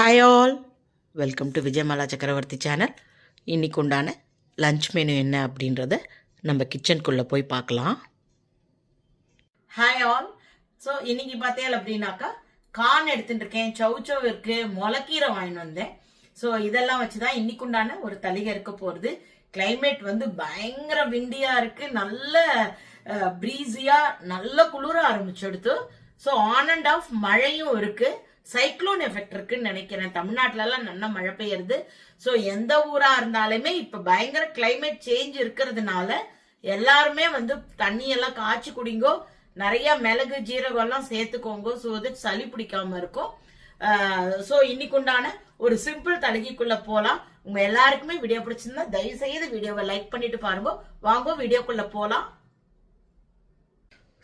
Hi all welcome to Vijayamala Chakravarthi channel இன்றைக்கு உண்டான lunch menu என்ன அப்படின்றத நம்ம கிச்சனுக்குள்ளே போய் பார்க்கலாம். ஹாய் ஆல் ஸோ இன்னைக்கு பார்த்தேன் அப்படின்னாக்கா கான் எடுத்துட்டு இருக்கேன் சௌச்சவ் இருக்கு முளக்கீரை வாங்கிட்டு வந்தேன். ஸோ இதெல்லாம் வச்சு தான் இன்னைக்கு உண்டான ஒரு தலிகை இருக்க போகிறது கிளைமேட் வந்து பயங்கர விண்டியாக இருக்குது நல்ல ப்ரீஸியாக நல்ல குளிர ஆரம்பிச்செடுத்து ஸோ ஆன் அண்ட் ஆஃப் மழையும் இருக்குது சைக்ளோன் எஃபெக்ட் இருக்குன்னு நினைக்கிறேன். தமிழ்நாட்டிலலாம் எல்லாம் நல்ல மழை பெய்யுறது. ஸோ எந்த ஊரா இருந்தாலுமே இப்ப பயங்கர கிளைமேட் சேஞ்ச் இருக்கிறதுனால எல்லாருமே வந்து தண்ணியெல்லாம் காய்ச்சி குடிங்கோ நிறைய மிளகு ஜீரகம் எல்லாம் சேர்த்துக்கோங்க. ஸோ அது சளி பிடிக்காம இருக்கும். ஸோ இன்னைக்கு உண்டான ஒரு சிம்பிள் தலகிக்குள்ள போகலாம் உங்க எல்லாருக்குமே வீடியோ பிடிச்சிருந்தா தயவு செய்து வீடியோவை லைக் பண்ணிட்டு பாருங்க. வாங்க வீடியோக்குள்ள போகலாம்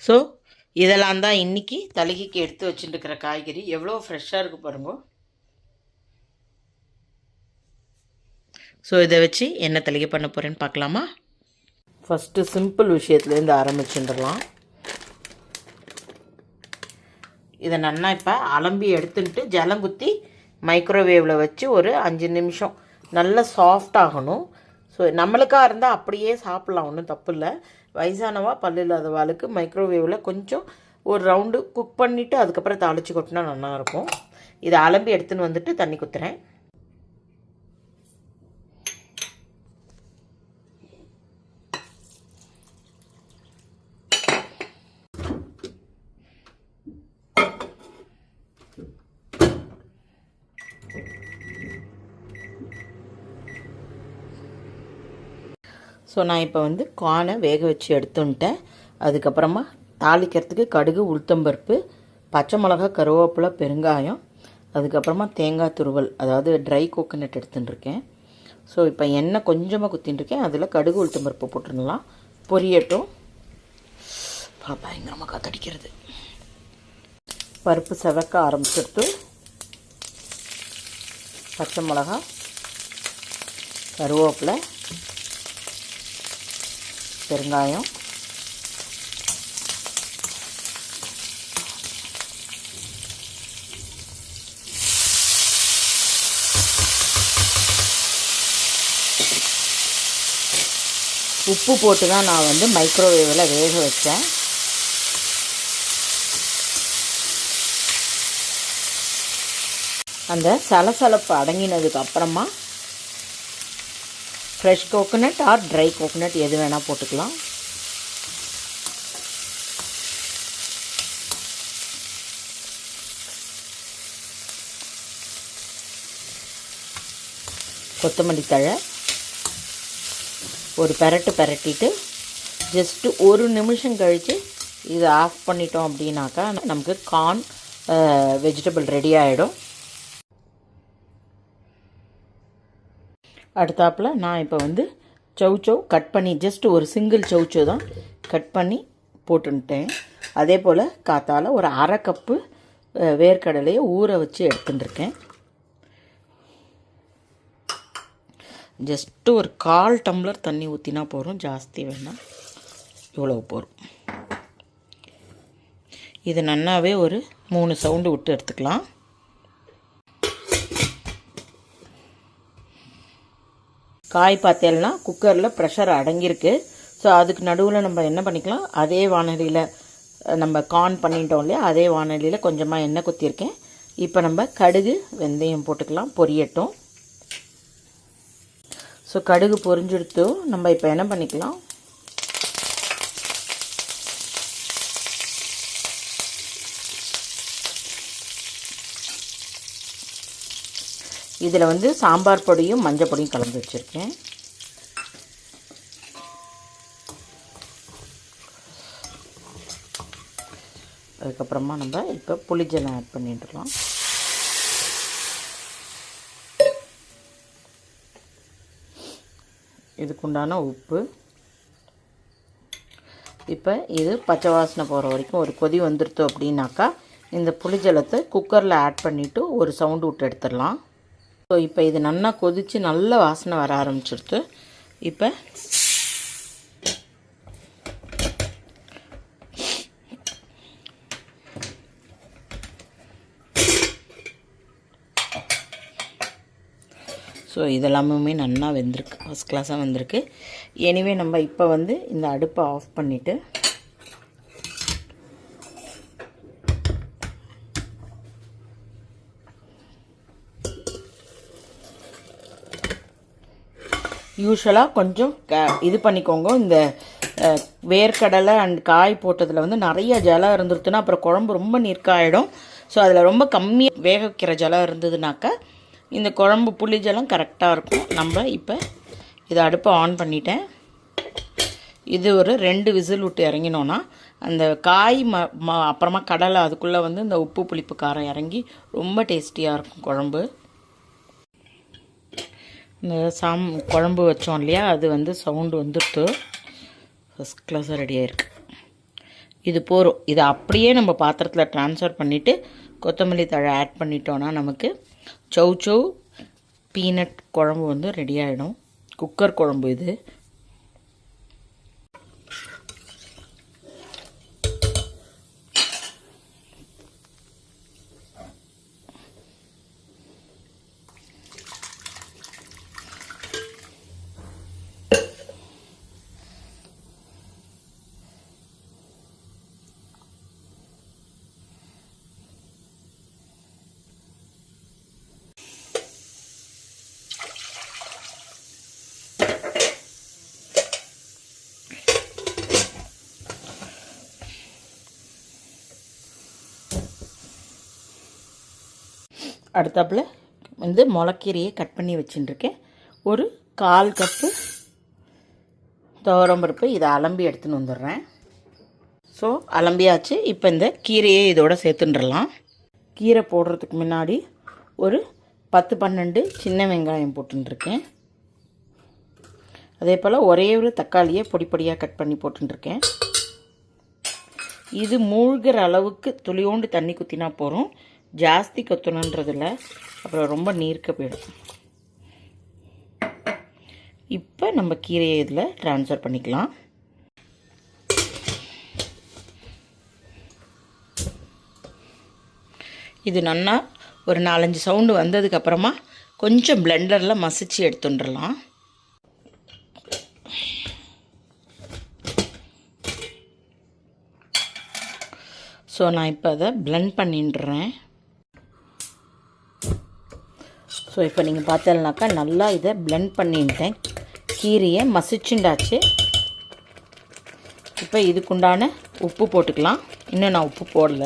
ஸோ இதெல்லாம் தான் இன்னைக்கு தலகிக்கு எடுத்து வச்சுட்டுருக்கிற காய்கறி. எவ்வளோ ஃப்ரெஷ்ஷாக இருக்குது பாருங்க. ஸோ இதை வச்சு என்ன தலிகை பண்ண போகிறேன்னு பார்க்கலாமா? ஃபஸ்ட்டு சிம்பிள் விஷயத்துலேருந்து ஆரம்பிச்சுட்டுலாம் இதை நன்னா இப்போ அலம்பி எடுத்துட்டு ஜலம் குத்தி மைக்ரோவேவில் வச்சு ஒரு அஞ்சு நிமிஷம் நல்லா சாஃப்ட் ஆகணும். ஸோ நம்மளுக்காக இருந்தால் அப்படியே சாப்பிட்லாம் ஒன்றும் தப்பு இல்லை. வயசானவா பல்லு இல்லாதவாளுக்கு மைக்ரோவேவில் கொஞ்சம் ஒரு ரவுண்டு குக் பண்ணிவிட்டு அதுக்கப்புறம் தாளித்து கொட்டினா நல்லாயிருக்கும் இதை அலம்பி எடுத்துன்னு வந்துட்டு தண்ணி குத்துறேன். ஸோ நான் இப்போ வந்து கானை வேக வச்சு எடுத்துன்ட்டேன். அதுக்கப்புறமா தாளிக்கிறதுக்கு கடுகு உளுத்தம்பருப்பு பச்சை மிளகா கருவேப்பிலை பெருங்காயம் அதுக்கப்புறமா தேங்காய் துருவல் அதாவது ட்ரை கோகோனட் எடுத்துட்டுருக்கேன் ஸோ இப்போ எண்ணெய் கொஞ்சமாக குத்தின்ட்டுருக்கேன் அதில் கடுகு உளுத்தம்பருப்பு போட்டுடலாம். பொரியட்டும். பயங்கரமாக காத்தடிக்கிறது. பருப்பு செவக்க ஆரம்பிச்சிடுத்து. பச்சை மிளகா கருவேப்பிலை பெருங்காயம். உப்பு போட்டு தான் நான் வந்து மைக்ரோவேவில் வேக வச்சேன். அந்த சலசலப்பு அடங்கினதுக்கு அப்புறமா fresh coconut or dry coconut எது வேணால் போட்டுக்கலாம். கொத்தமல்லி தழை. ஒரு பெரட்டு பெரட்டிட்டு ஜஸ்ட்டு ஒரு நிமிஷம் கழித்து இதை ஆஃப் பண்ணிட்டோம் அப்படின்னாக்கா நமக்கு கார்ன் வெஜிடபிள் ரெடி ஆகிடும் அடுத்தாப்பில் நான் இப்போ வந்து சௌச்சௌ கட் பண்ணி ஜஸ்ட் ஒரு சிங்கிள் சௌச்சௌ தான் கட் பண்ணி போட்டுன்ட்டேன். அதே போல் காத்தால் ஒரு அரை கப்பு வேர்க்கடலையை ஊற வச்சு எடுத்துட்டுருக்கேன் ஜஸ்ட்டு ஒரு கால் டம்ளர் தண்ணி ஊற்றினா போகிறோம் ஜாஸ்தி வேணாம் இவ்வளோ போகிறோம் இது நன்னாவே ஒரு மூணு சவுண்டு விட்டு எடுத்துக்கலாம். காய் பார்த்தேன்னா குக்கரில் ப்ரெஷர் அடங்கியிருக்கு. ஸோ அதுக்கு நடுவில் நம்ம என்ன பண்ணிக்கலாம்? அதே வானொலியில் நம்ம கான் பண்ணிட்டோம் இல்லையா? அதே வானொலியில் கொஞ்சமாக எண்ணெய் குத்திருக்கேன் இப்போ நம்ம கடுகு வெந்தயம் போட்டுக்கலாம் பொரியட்டும். ஸோ கடுகு பொரிஞ்செடுத்து நம்ம இப்போ என்ன பண்ணிக்கலாம்? இதில் வந்து சாம்பார் பொடியும் மஞ்சள் பொடியும் கலந்து வச்சுருக்கேன். அதுக்கப்புறமா நம்ம இப்போ புளிஜலம் ஆட் பண்ணிட்டுலாம். இதுக்குண்டான உப்பு. இப்போ இது பச்சை வாசனை போகிற வரைக்கும் ஒரு கொதி வந்துடுத்து அப்படின்னாக்கா இந்த புளிஜலத்தை குக்கரில் ஆட் பண்ணிவிட்டு ஒரு சவுண்டு விட்டு எடுத்துடலாம். ஸோ இப்போ இது நல்லா கொதித்து நல்ல வாசனை வர ஆரம்பிச்சிடுது இப்போ ஸோ இதெல்லாமுமே நல்லா வெந்திருக்கு. ஃபஸ்ட் கிளாஸாக வந்திருக்கு. எனிவே நம்ம இப்போ வந்து இந்த அடுப்பை ஆஃப் பண்ணிவிட்டு யூஸ்வலாக கொஞ்சம் க இது பண்ணிக்கோங்க. இந்த வேர்க்கடலை அண்ட் காய் போட்டதில் வந்து நிறைய ஜலம் இருந்துருச்சுன்னா அப்புறம் குழம்பு ரொம்ப நிற்காயிடும் ஸோ அதில் ரொம்ப கம்மியாக வேக வைக்கிற ஜலம் இருந்ததுனாக்கா இந்த குழம்பு புளி ஜலம் கரெக்டாக இருக்கும். நம்ம இப்போ இதை அடுப்பை ஆன் பண்ணிட்டேன். இது ஒரு ரெண்டு விசில் விட்டு இறங்கினோன்னா அந்த காய் ம ம அப்புறமா கடலை அதுக்குள்ளே வந்து இந்த உப்பு புளிப்பு காரம் இறங்கி ரொம்ப டேஸ்டியாக இருக்கும் குழம்பு. இந்த சாம் குழம்பு வச்சோம் இல்லையா அது வந்து சவுண்டு வந்துட்டு ஃபஸ்ட் கிளாஸாக ரெடி இருக்குது இது போகிறோம் இதை அப்படியே நம்ம பாத்திரத்தில் ட்ரான்ஸ்ஃபர் பண்ணிவிட்டு கொத்தமல்லி தழை ஆட் பண்ணிட்டோன்னா நமக்கு சௌ சௌ பீனட் குழம்பு வந்து ரெடி ஆகிடும் குக்கர் குழம்பு இது. அடுத்தாப்புல வந்து முளக்கீரையை கட் பண்ணி வச்சுட்டுருக்கேன். ஒரு கால் கப்பு துவரம்பருப்பு இதை அலம்பி எடுத்துன்னு வந்துடுறேன். ஸோ அலம்பியாச்சு. இப்போ இந்த கீரையை இதோட சேர்த்துன்றலாம் கீரை போடுறதுக்கு முன்னாடி ஒரு பத்து பன்னெண்டு சின்ன வெங்காயம் போட்டுருக்கேன் அதே போல் ஒரே ஒரு தக்காளியை பொடி பொடியாக கட் பண்ணி போட்டுருக்கேன் இது மூழ்கிற அளவுக்கு துளியோண்டு தண்ணி குத்தினா போகிறோம் ஜாஸ்தி கொத்தணுன்றதில் அப்புறம் ரொம்ப நீர்க்க போயிடும். இப்போ நம்ம கீரையை இதில் ட்ரான்ஸ்ஃபர் பண்ணிக்கலாம். இது நன்னா ஒரு நாலஞ்சு சவுண்டு வந்ததுக்கப்புறமா கொஞ்சம் பிளெண்டரில் மசிச்சு எடுத்துட்டுறலாம் ஸோ நான் இப்போ அதை பிளெண்ட் பண்ணிடுறேன். ஸோ இப்போ நீங்கள் பார்த்தலனாக்கா நல்லா இதை பிளெண்ட் பண்ணிட்டேன். கீரையை மசிச்சுண்டாச்சு. இப்போ இதுக்குண்டான உப்பு போட்டுக்கலாம். இன்னும் நான் உப்பு போடல.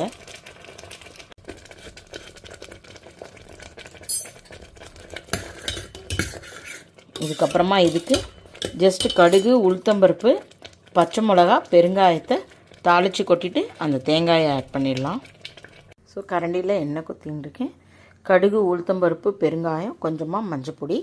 இதுக்கப்புறமா இதுக்கு ஜஸ்ட் கடுகு உளுத்தம்பருப்பு பச்சை மிளகா பெருங்காயத்தை தாளித்து கொட்டிட்டு அந்த தேங்காயை ஆட் பண்ணிடலாம். ஸோ கரண்டியில் எண்ணெய் குத்தின்னு இருக்கேன் கடுகு உளுத்தம்பருப்பு பெருங்காயம் கொஞ்சமாக மஞ்சப்பொடி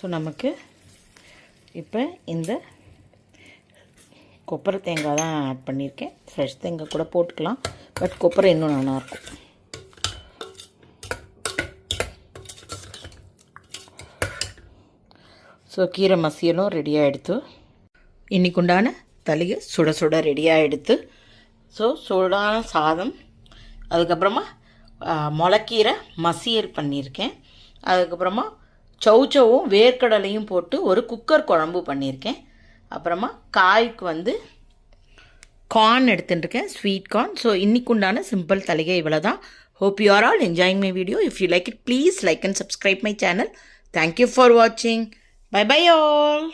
ஸோ நமக்கு இப்போ இந்த கொப்பரை தேங்காய் தான் ஆட் பண்ணியிருக்கேன் ஃப்ரெஷ் தேங்காய் கூட போட்டுக்கலாம். பட் கொப்பரை இன்னும் நல்லாயிருக்கும் ஸோ கீரை மசியலும் ரெடியாக எடுத்து இன்றைக்குண்டான தலிகை சுட சுட ரெடியாக எடுத்து ஸோ சூடான சாதம். அதுக்கப்புறமா ஆ, முளக்கீரை மசியல் பண்ணியிருக்கேன் அதுக்கப்புறமா சௌச்சவும் வேர்க்கடலையும் போட்டு ஒரு குக்கர் குழம்பு பண்ணியிருக்கேன். அப்புறமா காய்க்கு வந்து கார்ன் எடுத்துட்டுருக்கேன் ஸ்வீட் கார்ன் ஸோ இன்றைக்குண்டான சிம்பிள் தலைகை இவ்வளோ தான் hope you are all enjoying my video if you like it please like and subscribe my channel thank you for வாட்சிங் பை பை ஆல்